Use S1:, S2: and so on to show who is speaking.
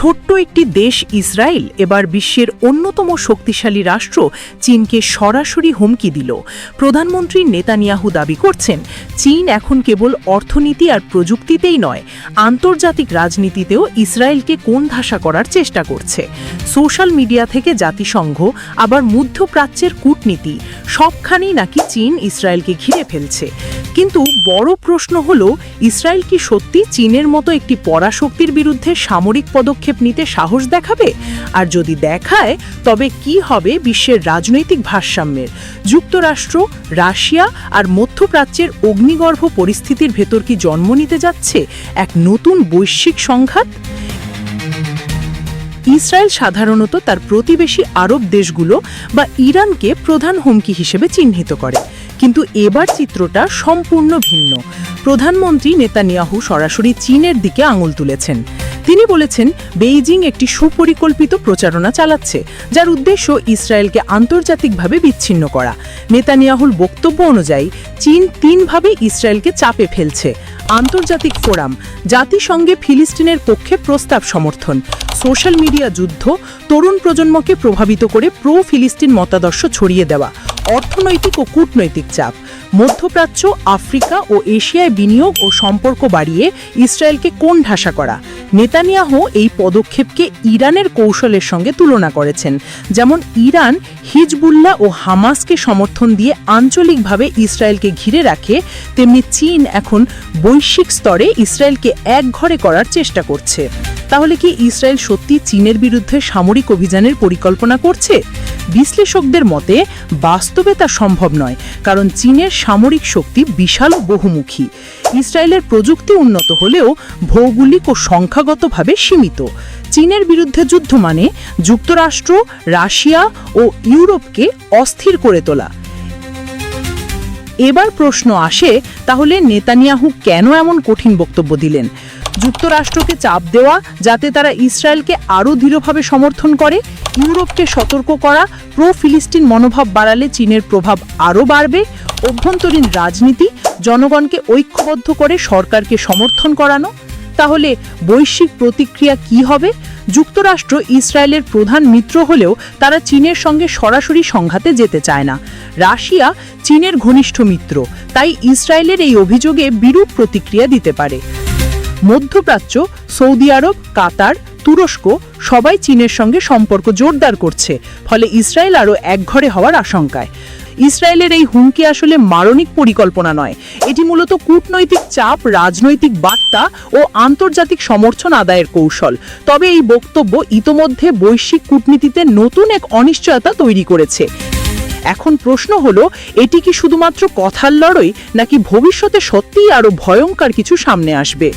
S1: ছোট্ট একটি দেশ ইসরায়েল এবার বিশ্বের অন্যতম শক্তিশালী রাষ্ট্র চীনকে সরাসরি হুমকি দিল। প্রধানমন্ত্রী নেতানিয়াহু দাবি করছেন, চীন এখন কেবল অর্থনীতি আর প্রযুক্তিতেই নয়, আন্তর্জাতিক রাজনীতিতেও ইসরায়েলকে কোন ধাসা করার চেষ্টা করছে। সোশ্যাল মিডিয়া থেকে জাতিসংঘ, আবার মধ্যপ্রাচ্যের কূটনীতি, সবখানেই নাকি চীন ইসরায়েলকে ঘিরে ফেলছে। কিন্তু বড় প্রশ্ন হল, ইসরায়েল কি সত্যি চীনের মতো একটি পরাশক্তির বিরুদ্ধে সামরিক পদক্ষেপ নিতে সাহস দেখাবে? আর যদি দেখায়, তবে কি হবে বিশ্বের রাজনৈতিক ভারসাম্যের? যুক্তরাষ্ট্র, রাশিয়া আর মধ্যপ্রাচ্যের অগ্নিগর্ভ পরিস্থিতির ভেতর কি জন্ম নিতে যাচ্ছে? এক নতুন বৈশ্বিক সংঘাত? ইসরায়েল সাধারণত তার প্রতিবেশী আরব দেশগুলো বা ইরানকে প্রধান হুমকি হিসেবে চিহ্নিত করে। কিন্তু এবার চিত্রটা সম্পূর্ণ ভিন্ন। প্রধানমন্ত্রী নেতানিয়াহু সরাসরি চীনের দিকে আঙুল তুলেছেন। তিনি বলেছেন, বেইজিং একটি সুপরিকল্পিত প্রচারণা চালাচ্ছে, যার উদ্দেশ্য ইসরায়েলকে আন্তর্জাতিকভাবে বিচ্ছিন্ন করা। নেতানিয়াহুর বক্তব্য অনুযায়ী, চীন তিনভাবে ইসরায়েলকে চাপে ফেলছে। আন্তর্জাতিক ফোরাম, জাতিসংঘে ফিলিস্তিনের পক্ষে প্রস্তাব সমর্থন, সোশ্যাল মিডিয়া যুদ্ধ, তরুণ প্রজন্মকে প্রভাবিত করে প্রো ফিলিস্তিন মতাদর্শ ছড়িয়ে দেওয়া। অর্থনৈতিক ও কূটনৈতিক চাপ। মধ্যপ্রাচ্য, আফ্রিকা ও এশিয়ায় বিনিয়োগ ও সম্পর্ক বাড়িয়ে ইসরায়েলকে কোন ঢাসা করা? নেতানিয়াহ এই পদক্ষেপকে ইরানের কৌশলের সঙ্গে তুলনা করেছেন। যেমন ইরান হিজবুল্লাহ ও হামাসকে সমর্থন দিয়ে আঞ্চলিকভাবে ইসরায়েলকে ঘিরে রাখে, তেমনি চীন এখন বৈশ্বিক স্তরে ইসরায়েলকে একঘরে করার চেষ্টা করছে। তাহলে কি ইসরায়েল সত্যি চীনের বিরুদ্ধে সামরিক অভিযানের পরিকল্পনা করছে? বিশ্লেষকদের মতে, বাস্তবে তা সম্ভব নয়, কারণ চীনের সামরিক শক্তি বিশাল বহুমুখী। ইসরায়েলের প্রযুক্তি উন্নত হলেও ভৌগোলিক ও সংখ্যাগতভাবে সীমিত। চীনের বিরুদ্ধে যুদ্ধ মানে যুক্তরাষ্ট্র, রাশিয়া ও ইউরোপকে অস্থির করে তোলা। এবার প্রশ্ন আসে, তাহলে নেতানিয়াহু কেন এমন কঠিন বক্তব্য দিলেন? যুক্তরাষ্ট্রকে চাপ দেওয়া, যাতে তারা ইসরায়েলকে আরও দৃঢ়ভাবে সমর্থন করে, ইউরোপকে সতর্ক করা প্রো ফিলিস্তিন মনোভাব বাড়ালে চীনের প্রভাব আরও বাড়বে, অভ্যন্তরীণ রাজনীতি, জনগণকে ঐক্যবদ্ধ করে সরকারকে সমর্থন করানো তাহলে বৈশ্বিক প্রতিক্রিয়া কি হবে? যুক্তরাষ্ট্র ইসরায়েলের প্রধান মিত্র হলেও তারা চীনের সঙ্গে সরাসরি সংঘাতে যেতে চায় না। রাশিয়া চীনের ঘনিষ্ঠ মিত্র, তাই ইসরায়েলের এই অভিযোগে বিরূপ প্রতিক্রিয়া দিতে পারে। মধ্যপ্রাচ্য, সৌদি আরব, কাতার, তুরস্ক সবাই চীনের সঙ্গে সম্পর্ক জোরদার করছে, ফলে ইসরায়েল আরও একঘরে হওয়ার আশঙ্কায়। ইসরায়েলের এই হুমকি আসলে মারণিক পরিকল্পনা নয়। এটি মূলত কূটনৈতিক চাপ, রাজনৈতিক বার্তা ও আন্তর্জাতিক সমর্থন আদায়ের কৌশল। তবে এই বক্তব্য ইতোমধ্যে বৈশ্বিক কূটনীতিতে নতুন এক অনিশ্চয়তা তৈরি করেছে। এখন প্রশ্ন হলো, এটি কি শুধুমাত্র কথার লড়াই, নাকি ভবিষ্যতে সত্যিই আরও ভয়ঙ্কর কিছু সামনে আসবে?